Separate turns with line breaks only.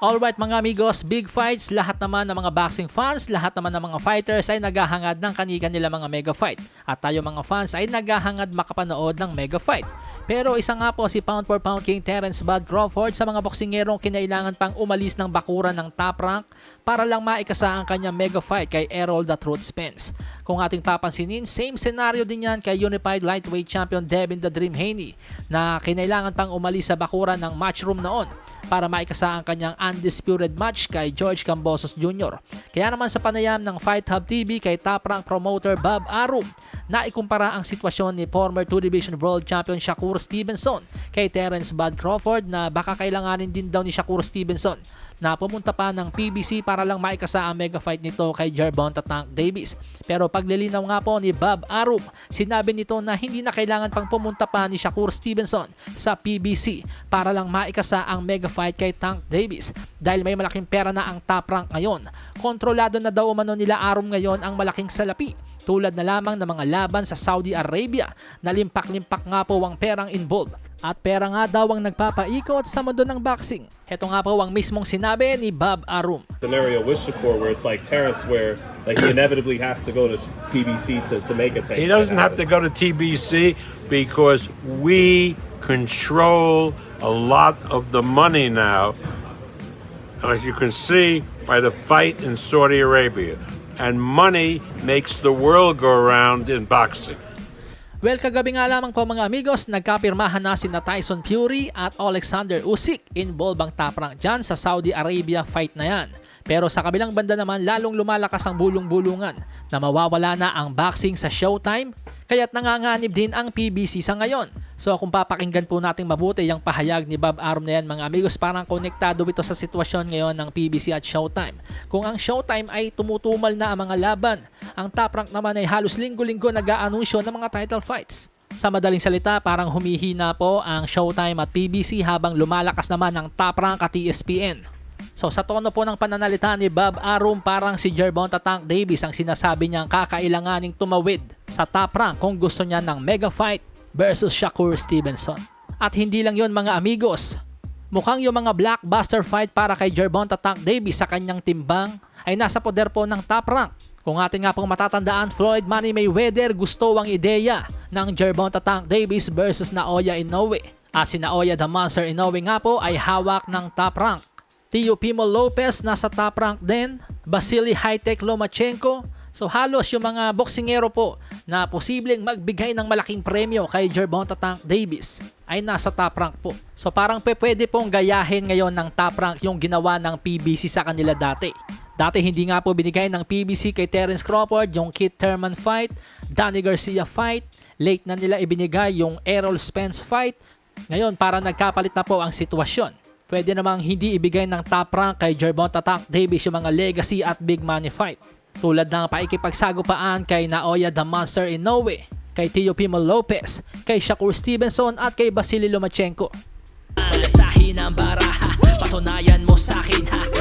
Alright mga amigos, big fights, lahat naman ng mga boxing fans, lahat naman ng mga fighters ay naghahangad ng kani-kanila mga mega fight. At tayo mga fans ay naghahangad makapanood ng mega fight. Pero isa nga po si pound for pound king Terence Bud Crawford sa mga boksingerong kinailangan pang umalis ng bakuran ng top rank para lang maikasa ang kanyang mega fight kay Errol The Truth Spence. Kung ating papansinin, same scenario din yan kay Unified Lightweight Champion Devin The Dream Haney na kinailangan pang umalis sa bakuran ng matchroom noon para maikasa ang kanyang undisputed match kay George Cambosos Jr. Kaya naman sa panayam ng Fight Hub TV kay top rank promoter Bob Arum, na ikumpara ang sitwasyon ni former 2 Division World Champion Shakur Stevenson kay Terence Bud Crawford na baka kailanganin din daw ni Shakur Stevenson na pumunta pa ng PBC para lang maikasa ang mega fight nito kay Gervonta Tank Davis. Pero paglilinaw nga po ni Bob Arum, sinabi nito na hindi na kailangan pang pumunta pa ni Shakur Stevenson sa PBC para lang maikasa ang mega fight kay Tank Davis dahil may malaking pera na ang top rank ngayon. Kontrolado na daw umano nila Arum ngayon ang malaking salapi tulad na lamang ng mga laban sa Saudi Arabia na limpak-limpak nga po ang perang involved. At pera nga daw ang nagpapaikot sa mundo ng boxing. Heto nga po ang mismong sinabi ni Bob Arum.
scenario with Shakur where it's like Terrence where like he inevitably has to go to PBC to, to make a tank.
He doesn't have to go to TBC because we control a lot of the money now. As you can see by the fight in Saudi Arabia. And money makes the world go around in boxing.
Well, kagabi nga lamang po mga amigos, nagkapirmahan na sina Tyson Fury at Alexander Usyk involve ang top dyan sa Saudi Arabia fight na yan. Pero sa kabilang banda naman, lalong lumalakas ang bulong-bulungan na mawawala na ang boxing sa Showtime, kaya't nanganganib din ang PBC sa ngayon. So kung papakinggan po natin mabuti yung pahayag ni Bob Arum na yan mga amigos, parang konektado ito sa sitwasyon ngayon ng PBC at Showtime. Kung ang Showtime ay tumutumal na ang mga laban, ang top rank naman ay halos linggo-linggo nag-aanunsyo ng mga title fights. Sa madaling salita, parang humihina po ang Showtime at PBC habang lumalakas naman ang top rank at ESPN. So sa tono po ng pananalita ni Bob Arum, parang si Gervonta Tank Davis ang sinasabi niyang kakailanganing tumawid sa top rank kung gusto niya ng mega fight versus Shakur Stevenson. At hindi lang yon mga amigos, mukhang yung mga blockbuster fight para kay Gervonta Tank Davis sa kanyang timbang ay nasa poder po ng top rank. Kung ating nga pong matatandaan, Floyd Money Mayweather gusto ang ideya ng Gervonta Tank Davis versus Naoya Inoue. At si Naoya the Monster Inoue nga po ay hawak ng top rank. Tio Pimo Lopez nasa top rank din, Vasily Hightech Lomachenko. So halos yung mga boksingero po na posibleng magbigay ng malaking premyo kay Gervonta Tank Davis ay nasa top rank po. So parang pwede pong gayahin ngayon ng top rank yung ginawa ng PBC sa kanila dati. Dati hindi nga po binigay ng PBC kay Terence Crawford yung Kit Thurman fight, Danny Garcia fight, late na nila ibinigay yung Errol Spence fight. Ngayon para nagkapalit na po ang sitwasyon. Pwede namang hindi ibigay ng top rank kay Gervonta Tank Davis yung mga legacy at big money fight tulad ng paikipagsagupaan kay Naoya the Monster Inoue, kay Teofimo Lopez, kay Shakur Stevenson at kay Vasily Lomachenko. Asahin ang baraha, patunayan mo sa akin ha